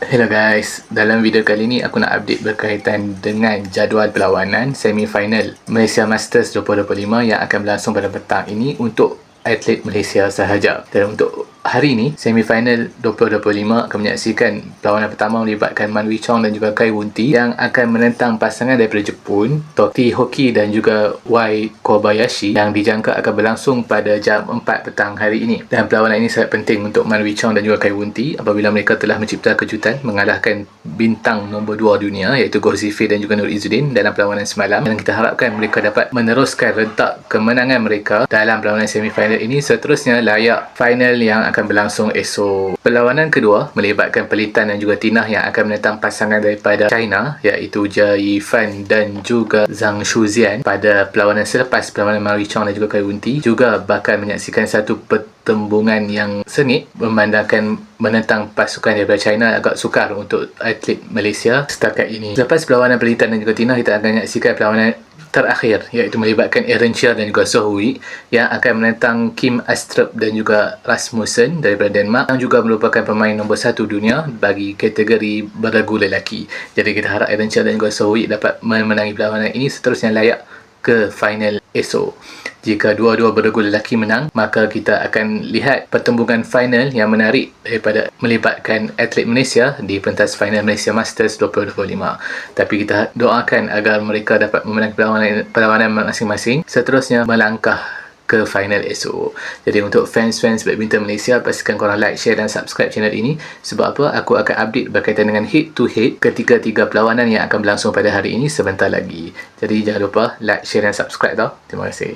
Hello guys, dalam video kali ni aku nak update berkaitan dengan jadual perlawanan semi-final Malaysia Masters 2025 yang akan berlangsung pada petang ini untuk atlet Malaysia sahaja. Dan untuk hari ini, semi-final 2025 akan menyaksikan perlawanan pertama melibatkan Man Wee Chong dan juga Kai Wun Ti yang akan menentang pasangan daripada Jepun, Toti Hoki dan juga Wai Kobayashi yang dijangka akan berlangsung pada jam 4 petang hari ini. Dan perlawanan ini sangat penting untuk Man Wee Chong dan juga Kai Wun Ti apabila mereka telah mencipta kejutan mengalahkan bintang nombor 2 dunia iaitu Goh Zifi dan juga Nur Izzuddin dalam perlawanan semalam dan kita harapkan mereka dapat meneruskan rentak kemenangan mereka dalam perlawanan semi-final final ini seterusnya layak final yang akan berlangsung esok. Perlawanan kedua melibatkan Pelitan dan juga Tinah yang akan menentang pasangan daripada China iaitu Jia Yifan dan juga Zhang Shuzian pada perlawanan selepas perlawanan Mary Chong dan juga Kai Wunti juga bakal menyaksikan satu pertembungan yang sengit memandangkan menentang pasukan daripada China agak sukar untuk atlet Malaysia setakat ini. Selepas perlawanan Pelitan dan juga Tinah kita akan menyaksikan perlawanan terakhir iaitu melibatkan Aaron Chia dan juga Sohui yang akan menentang Kim Astrup dan juga Rasmussen daripada Denmark yang juga merupakan pemain nombor satu dunia bagi kategori berlagu lelaki. Jadi kita harap Aaron Chia dan juga Sohui dapat memenangi perlawanan ini seterusnya layak ke final esok. Jika dua-dua berlagu lelaki menang, maka kita akan lihat pertembungan final yang menarik daripada melibatkan atlet Malaysia di pentas final Malaysia Masters 2025. Tapi kita doakan agar mereka dapat memenang perlawanan, perlawanan masing-masing seterusnya melangkah ke final esok. Jadi untuk fans-fans badminton Malaysia, pastikan korang like, share dan subscribe channel ini. Sebab apa? Aku akan update berkaitan dengan head to head ketiga-tiga perlawanan yang akan berlangsung pada hari ini sebentar lagi. Jadi jangan lupa like, share dan subscribe tau. Terima kasih.